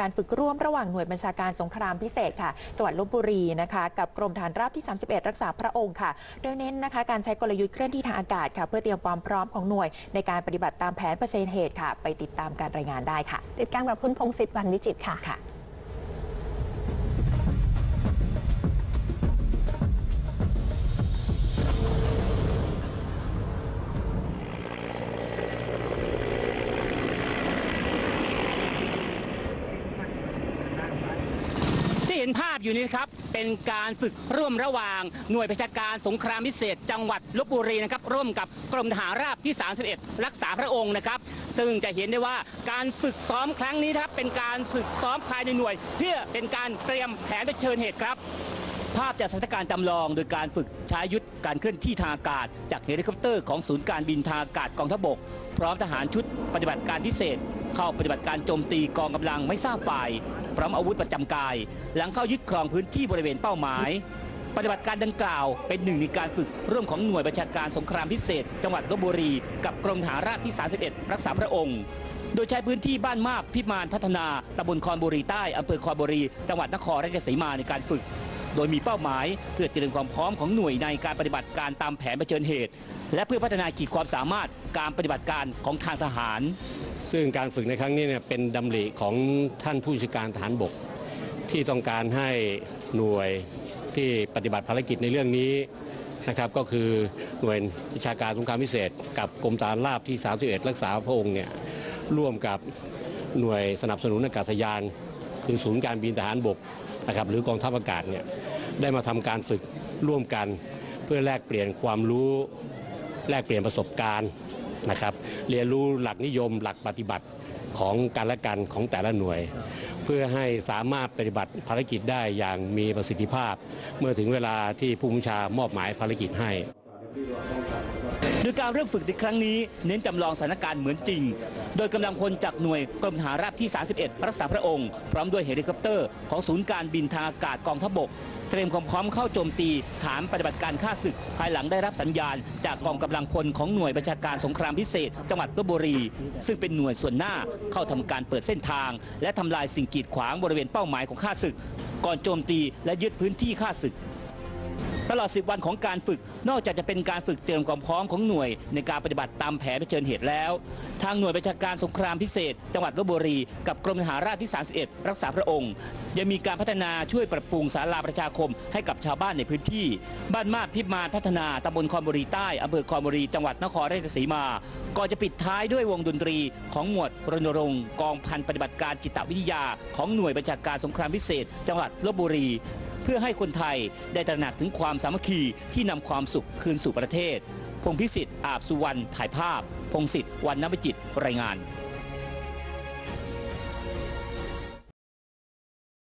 การฝึกร่วมระหว่างหน่วยบัญชาการสงครามพิเศษค่ะจังหวัดลบบุรีนะคะกับกรมฐานราบที่ 31 รักษาพระองค์ค่ะ โดยเน้นนะคะการใช้กลยุทธ์เคลื่อนที่ทางอากาศค่ะเพื่อเตรียมความพร้อมของหน่วย ในการปฏิบัติตามแผนเผชิญเหตุค่ะ ไปติดตามการรายงานได้ค่ะ ติดตามกับคุณพงศิษฐ์วันวิจิตรค่ะ เห็นภาพอยู่นี้ครับ เป็นการฝึกร่วมระหว่างหน่วยประชาการสงครามพิเศษ จังหวัดลบบุรีนะครับ ร่วมกับกรมทหารราบที่ 31 รักษาพระองค์นะครับ ซึ่งจะเห็นได้ว่าการฝึกซ้อมครั้งนี้นะครับ เป็นการฝึกซ้อมภายในหน่วย เพื่อเป็นการเตรียมแผนเผชิญเหตุครับ ภาพจากสถานการณ์จำลองโดยการฝึกใช้ยุทธการเคลื่อนที่ทางอากาศ จากเฮลิคอปเตอร์ของศูนย์การบินทางอากาศกองทัพบก พร้อมทหารชุดปฏิบัติการพิเศษ เข้าปฏิบัติการโจมตีกองกำลังไม่ทราบฝ่าย พร้อมอาวุธประจำกาย หลังเข้ายึดครองพื้นที่บริเวณเป้าหมาย ปฏิบัติการดังกล่าวเป็นหนึ่งในการฝึกร่วมของหน่วยบัญชาการสงครามพิเศษ จังหวัดลบบุรี กับกรมทหารราบที่ 31 รักษาพระองค์ โดยใช้พื้นที่บ้านมาบพิมานพัฒนาตำบลคอนบุรีใต้อำเภอคอนบุรี จังหวัดนครราชสีมาในการฝึกโดยมีเป้าหมายเพื่อเตรียมความพร้อมของหน่วยในการปฏิบัติการตามแผนเผชิญเหตุ และเพื่อพัฒนาขีดความสามารถการปฏิบัติการของทางทหาร ซึ่งการฝึกในครั้งนี้เนี่ยเป็นดำริของท่านผู้บัญชาการฐานบก ที่ต้องการให้หน่วยที่ปฏิบัติภารกิจในเรื่องนี้นะครับก็คือหน่วยวิชาการสงครามพิเศษ กับกรมฐานราบที่ 31 รักษาพระองค์เนี่ยร่วมกับหน่วยสนับสนุนอากาศยาน คือศูนย์การบินทหารบกนะครับหรือกองทัพอากาศเนี่ยได้มาทำการฝึกร่วมกัน เพื่อแลกเปลี่ยนความรู้แลกเปลี่ยนประสบการณ์ นะครับ เรียนรู้หลักนิยมหลักปฏิบัติของการและกันของแต่ละหน่วย เพื่อให้สามารถปฏิบัติภารกิจได้อย่างมีประสิทธิภาพ เมื่อถึงเวลาที่ผู้บัญชามอบหมายภารกิจให้ โดยการเริ่มฝึกในครั้งนี้เน้นจำลองสถานการณ์เหมือนจริง โดยกำลังพลจากหน่วยกรมทหารราบที่ 31 รักษาพระองค์ พร้อมด้วยเฮลิคอปเตอร์ของศูนย์การบินทางอากาศกองทัพบก เตรียมความพร้อมเข้าโจมตีฐานปฏิบัติการฆ่าศึก ภายหลังได้รับสัญญาณ จากกองกำลังพลของหน่วยบัญชาการสงครามพิเศษ จังหวัดลบบุรี ซึ่งเป็นหน่วยส่วนหน้าเข้าทำการเปิดเส้นทาง และทำลายสิ่งกีดขวางบริเวณเป้าหมายของฆ่าศึก ก่อนโจมตีและยึดพื้นที่ฆ่าศึก ตลอด 10 วันของการฝึก นอกจากจะเป็นการฝึกเตรียมความพร้อมของหน่วย ในการปฏิบัติตามแผนเผชิญเหตุแล้ว ทางหน่วยประชาการสงครามพิเศษ จังหวัดลบบุรี กับกรมทหารราบที่ 31 รักษาพระองค์ ยังมีการพัฒนาช่วยปรับปรุงศาลาประชาคมให้กับชาวบ้านในพื้นที่ บ้านมาบพิมานพัฒนาตำบลคอนบุรีใต้อำเภอคอนบุรีจังหวัดนครราชสีมา ก่อนจะปิดท้ายด้วยวงดนตรีของหมวดรณรงค์กองพันปฏิบัติการจิตวิทยา ของหน่วยประชาการสงครามพิเศษ จังหวัดลบบุรี พื่อให้คนไทยได้ตระหนักถึงความสามัคคีที่นำความสุขคืนสู่ประเทศ พงพิสิทธิ์อาบสุวรรณถ่ายภาพ พงศิษฐ์วันนบจิตรรายงาน